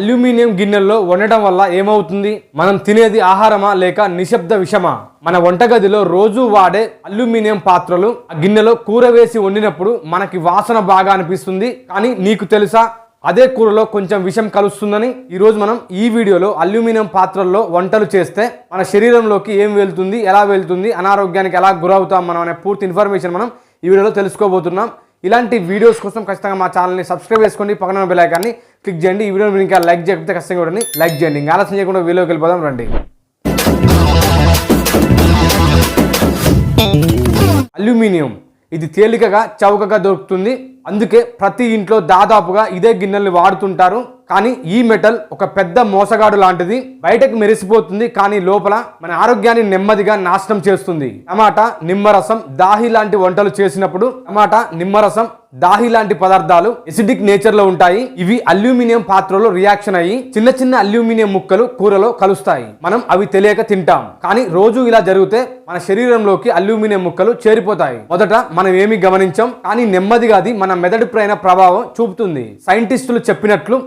Aluminium గిన్నెల్లో వండటం వల్ల ఏమవుతుంది? మనం తినేది ఆహారమా లేక నిశ్శబ్ద విషమా? మన వంటగదిలో రోజు వాడే అల్యూమినియం పాత్రలు ఆ గిన్నెలో కూర వేసి వండినప్పుడు మనకి వాసన బాగా అనిపిస్తుంది. కానీ నీకు తెలుసా అదే కూరలో కొంచెం విషం కలుస్తుందని ఈరోజు మనం ఈ వీడియోలో అల్యూమినియం పాత్రల్లో వంటలు చేస్తే మన శరీరంలోకి ఏం వెళ్తుంది ఎలా వెళ్తుంది అనారోగ్యానికి ఎలా గురవుతాం మనం అనే పూర్తి ఇన్ఫర్మేషన్ మనం ఈ వీడియోలో తెలుసుకోబోతున్నాం. ఇలాంటి వీడియోస్ కోసం ఖచ్చితంగా మా ఛానల్ని సబ్స్క్రైబ్ చేసుకోండి. పక్కన బెలైకాన్ని క్లిక్ చేయండి. ఈ వీడియో మీరు ఇంకా లైక్ చేయకపోతే ఖచ్చితంగా చూడండి లైక్ చేయండి. ఇంకా ఆలస్యం చేయకుండా వీడియోకి వెళ్ళిపోదాం రండి. అల్యూమినియం. ఇది తేలికగా చౌకగా దొరుకుతుంది. అందుకే ప్రతి ఇంట్లో దాదాపుగా ఇదే గిన్నెల్ని వాడుతుంటారు. కానీ ఈ మెటల్ ఒక పెద్ద మోసగాడు లాంటిది. బయటకు మెరిసిపోతుంది కానీ లోపల మన ఆరోగ్యాన్ని నెమ్మదిగా నాశనం చేస్తుంది. టమాటా నిమ్మరసం దాహి లాంటి వంటలు చేసినప్పుడు టమాటా నిమ్మరసం దాహి లాంటి పదార్థాలు ఎసిడిక్ నేచర్లో ఉంటాయి. ఇవి అల్యూమినియం పాత్రలో రియాక్షన్ అయ్యి చిన్న చిన్న అల్యూమినియం ముక్కలు కూరలో కలుస్తాయి. మనం అవి తెలియక తింటాం. కానీ రోజు ఇలా జరిగితే మన శరీరంలోకి అల్యూమినియం ముక్కలు చేరిపోతాయి. మొదట మనం ఏమి గమనించాం? కానీ నెమ్మదిగా అది మన మెదడుపైన ప్రభావం చూపుతుంది. సైంటిస్టులు చెప్పినట్లు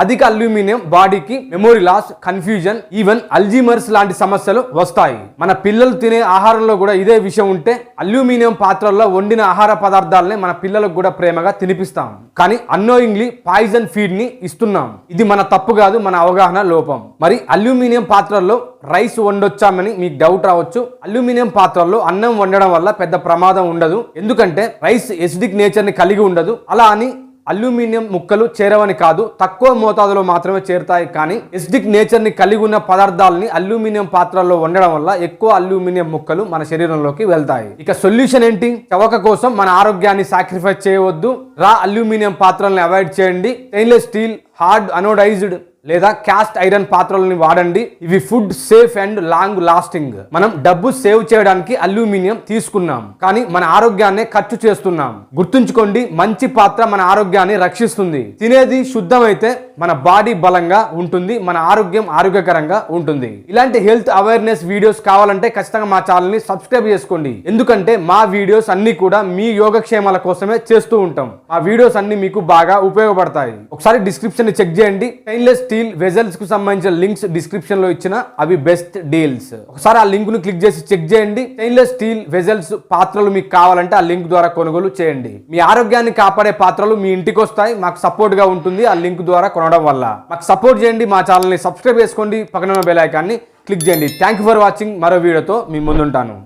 అధిక అల్యూమినియం బాడీకి memory loss confusion even Alzheimer's లాంటి సమస్యలు వస్తాయి. మన పిల్లలు తినే ఆహారంలో కూడా ఇదే విషయం ఉంటే అల్యూమినియం పాత్రల్లో వండిన ఆహార పదార్థాలనే మన పిల్లలకు కూడా ప్రేమగా తినిపిస్తాం. కానీ అన్నోయింగ్లీ పాయిజన్ ఫీడ్ని ఇస్తున్నాం. ఇది మన తప్పు కాదు మన అవగాహన లోపం. మరి అల్యూమినియం పాత్రల్లో రైస్ వండొచ్చామని మీకు డౌట్ రావచ్చు. అల్యూమినియం పాత్రల్లో అన్నం వండడం వల్ల పెద్ద ప్రమాదం ఉండదు. ఎందుకంటే రైస్ ఎసిడిక్ నేచర్ని కలిగి ఉండదు. అలా అని అల్యూమినియం ముక్కలు చేరవని కాదు తక్కువ మోతాదులో మాత్రమే చేరుతాయి కానీ ఎస్డిక్ నేచర్ని కలిగి ఉన్న పదార్థాలని అల్యూమినియం పాత్రల్లో వండడం వల్ల ఎక్కువ అల్యూమినియం ముక్కలు మన శరీరంలోకి వెళ్తాయి. ఇక సొల్యూషన్ ఏంటి? చవక కోసం మన ఆరోగ్యాన్ని సాక్రిఫైస్ చేయవద్దు. రా అల్యూమినియం పాత్రల్ని అవాయిడ్ చేయండి. స్టెయిన్లెస్ స్టీల్ హార్డ్ అనోడైజ్డ్ లేదా క్యాస్ట్ ఐరన్ పాత్రలని వాడండి. ఇవి food safe and long lasting మనం డబ్బు సేవ్ చేయడానికి అల్యూమినియం తీసుకున్నాం. కానీ మన ఆరోగ్యాన్ని ఖర్చు చేస్తున్నాం. గుర్తుంచుకోండి మంచి పాత్ర మన ఆరోగ్యాన్ని రక్షిస్తుంది. తినేది శుద్ధమైతే మన బాడీ బలంగా ఉంటుంది మన ఆరోగ్యం ఆరోగ్యకరంగా ఉంటుంది. ఇలాంటి హెల్త్ అవేర్నెస్ వీడియోస్ కావాలంటే ఖచ్చితంగా మా ఛానల్ని సబ్స్క్రైబ్ చేసుకోండి. ఎందుకంటే మా వీడియోస్ అన్ని కూడా మీ యోగక్షేమాల కోసమే చేస్తూ ఉంటాం. మా వీడియోస్ అన్ని మీకు బాగా ఉపయోగపడతాయి. ఒకసారి డిస్క్రిప్షన్ చెక్ చేయండి. స్టెయిన్లెస్ స్టీల్ వెజల్స్కు సంబంధించిన లింక్స్ డిస్క్రిప్షన్లో ఇచ్చిన అవి బెస్ట్ డీల్స్. ఒకసారి ఆ లింక్ను క్లిక్ చేసి చెక్ చేయండి. స్టెయిన్లెస్ స్టీల్ వెజల్స్ పాత్రలు మీకు కావాలంటే ఆ లింక్ ద్వారా కొనుగోలు చేయండి. మీ ఆరోగ్యాన్ని కాపాడే పాత్రలు మీ ఇంటికి వస్తాయి. మాకు సపోర్ట్గా ఉంటుంది ఆ లింక్ ద్వారా కొనడం వల్ల. మాకు సపోర్ట్ చేయండి. మా ఛానల్ని సబ్స్క్రైబ్ చేసుకోండి. పక్కన బెల్ ఐకాన్ని క్లిక్ చేయండి. థ్యాంక్ యూ ఫర్ వాచింగ్ మరో వీడియోతో మీ ముందుంటాను.